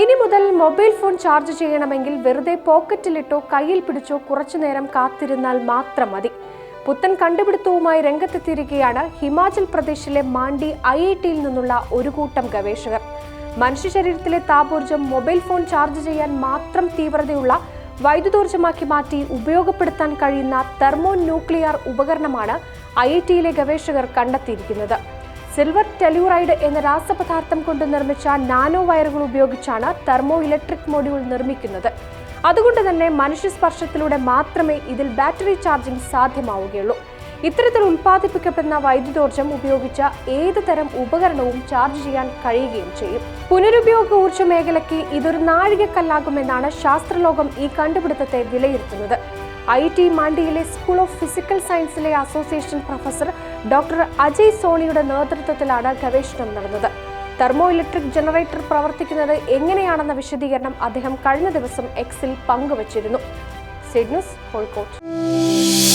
ഇനി മുതൽ mobile phone charge ചെയ്യണമെങ്കിൽ വെറുതെ പോക്കറ്റിലിട്ടോ കയ്യിൽ പിടിച്ചോ കുറച്ചു നേരം കാത്തിരുന്നാൽ മാത്രം മതി. പുത്തൻ കണ്ടുപിടുത്തവുമായി രംഗത്തെത്തിയിരിക്കുകയാണ് ഹിമാചൽ പ്രദേശിലെ മാണ്ടി ഐ ഐ ടിയിൽ നിന്നുള്ള ഒരു കൂട്ടം ഗവേഷകർ. മനുഷ്യ ശരീരത്തിലെ താപോർജം മൊബൈൽ ഫോൺ ചാർജ് ചെയ്യാൻ മാത്രം തീവ്രതയുള്ള വൈദ്യുതോർജമാക്കി മാറ്റി ഉപയോഗപ്പെടുത്താൻ കഴിയുന്ന തെർമോ ന്യൂക്ലിയർ ഉപകരണമാണ് ഐ ഐ ടിയിലെ ഗവേഷകർ കണ്ടെത്തിയിരിക്കുന്നത്. സിൽവർ ടെലൂറൈഡ് എന്ന രാസപദാർത്ഥം കൊണ്ട് നിർമ്മിച്ച നാനോ വയറുകൾ ഉപയോഗിച്ചാണ് തെർമോ ഇലക്ട്രിക് മൊഡ്യൂൾ നിർമ്മിക്കുന്നത്. അതുകൊണ്ട് തന്നെ മനുഷ്യ സ്പർശത്തിലൂടെ മാത്രമേ ഇതിൽ ബാറ്ററി ചാർജിംഗ് സാധ്യമാവുകയുള്ളൂ. ഇത്തരത്തിൽ ഉൽപ്പാദിപ്പിക്കപ്പെടുന്ന വൈദ്യുതോർജം ഉപയോഗിച്ച ഏത് തരം ഉപകരണവും ചാർജ് ചെയ്യാൻ കഴിയുകയും ചെയ്യും. പുനരുപയോഗ ഊർജ മേഖലയ്ക്ക് ഇതൊരു നാഴികക്കല്ലാകുമെന്നാണ് ശാസ്ത്രലോകം ഈ കണ്ടുപിടുത്തത്തെ വിലയിരുത്തുന്നത്. ഐ ടി മാണ്ടിയിലെ സ്കൂൾ ഓഫ് ഫിസിക്കൽ സയൻസിലെ അസോസിയേഷൻ പ്രൊഫസർ ഡോക്ടർ അജയ് സോണിയുടെ നേതൃത്വത്തിലാണ് ഗവേഷണം നടന്നത്. തെർമോ ഇലക്ട്രിക് ജനറേറ്റർ പ്രവർത്തിക്കുന്നത് എങ്ങനെയാണെന്ന വിശദീകരണം അദ്ദേഹം കഴിഞ്ഞ ദിവസം എക്സിൽ പങ്കുവച്ചിരുന്നു. സിഡ്നസ് കോഴിക്കോട്ട് കോഴിക്കോട്.